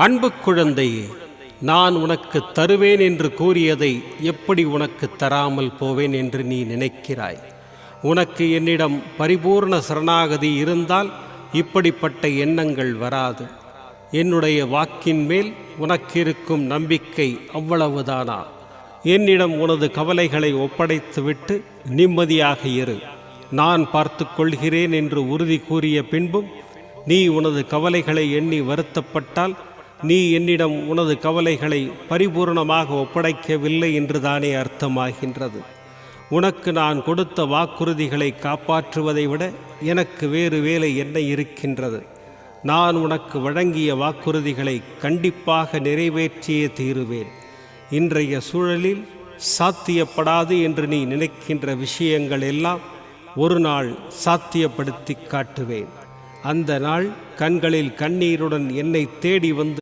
அன்பு குழந்தையே நான் உனக்கு தருவேன் என்று கூறியதை எப்படி உனக்கு தராமல் போவேன் என்று நீ நினைக்கிறாய்? உனக்கு என்னிடம் பரிபூர்ண சரணாகதி இருந்தால் இப்படிப்பட்ட எண்ணங்கள் வராது. என்னுடைய வாக்கின் மேல் உனக்கிருக்கும் நம்பிக்கை அவ்வளவுதானா? என்னிடம் உனது கவலைகளை ஒப்படைத்துவிட்டு நிம்மதியாக இரு. நான் பார்த்து கொள்கிறேன் என்று உறுதி கூறிய பின்பும் நீ உனது கவலைகளை எண்ணி வருத்தப்பட்டால் நீ என்னிடம் உனது கவலைகளை பரிபூர்ணமாக ஒப்படைக்கவில்லை என்றுதானே அர்த்தமாகின்றது. உனக்கு நான் கொடுத்த வாக்குறுதிகளை காப்பாற்றுவதை விட எனக்கு வேறு வேலை என்ன இருக்கின்றது? நான் உனக்கு வழங்கிய வாக்குறுதிகளை கண்டிப்பாக நிறைவேற்றியே தீருவேன். இன்றைய சூழலில் சாத்தியப்படாது என்று நீ நினைக்கின்ற விஷயங்கள் எல்லாம் ஒரு நாள் சாத்தியப்படுத்தி காட்டுவேன். அந்த நாள் கண்களில் கண்ணீருடன் என்னை தேடி வந்து